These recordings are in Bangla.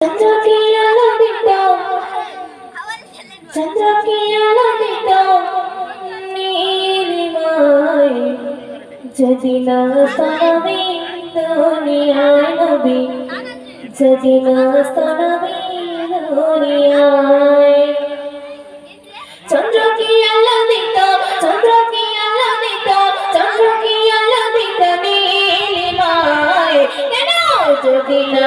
চন্দ্রকে আলো দিত চন্দ্রকে আলো দিত নীলিমায় যদি না সনবি দুনিয়ায় নবী। যদি না সনবি দুনিয়ায়। চন্দ্রকে আলো দিত চন্দ্রকে আলো দিত চন্দ্রকে আলো দিত নীলিমায় কেন? যদি না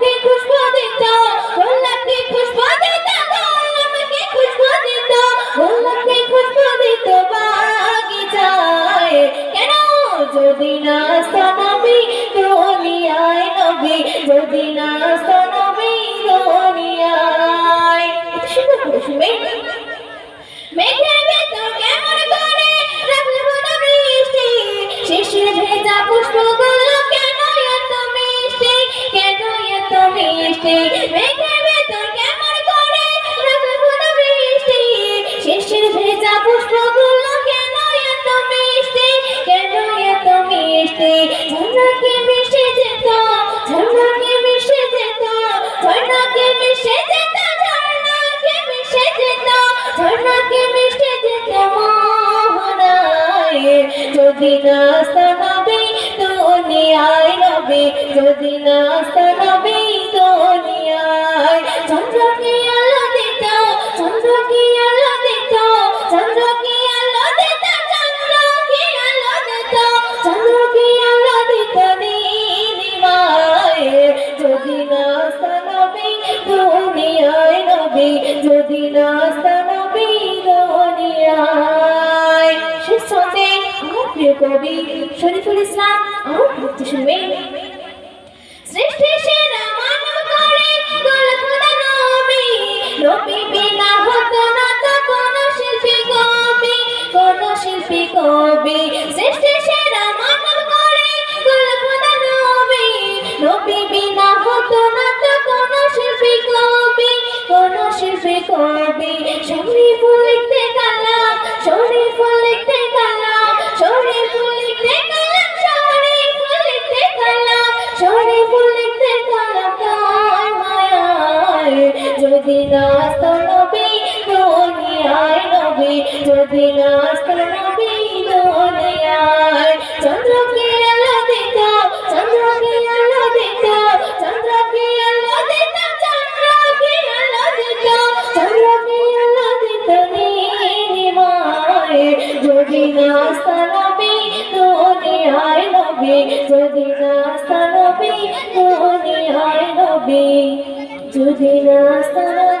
যদি না সনবি দুনিয়ায় এত সুন্দর করে শুনবে মেঘের ভেতর কেমন করে? রাখলে বোনা বৃষ্টি শিশির ভেজা পুষ্পগুলো কেন এত মিষ্টি? কেন এত মিষ্টি? মেঘের ঝর্ণাকে মিশে যেত, ঝর্ণাকে মিশে যেত, ঝর্ণাকে মিশে যেত মোহনায় যদি না সনবি দুনিয়ায় নবী যদি না সনবি ছন্দে আমার হতো না শিল্পী কবি সৃষ্টি সেরা মানব করে নবী নবী বিনা হতো না শিল্পী কবি? শরীফুল লিখতে কালাম শরীফুল লিখতে কালাম শরীফুল লিখতে কালাম শরীফুল লিখতে কালাম শরীফুল লিখতে কালাম তার মায়ায়। যদি না নবী, দুনিয়ায় নবী, যদি না নবী, দুনিয়ায় যদি না নবী দুনিয়ায় নবী যদি না নবী দুনিয়ায় নবী যদি না নবী দুনিয়ায়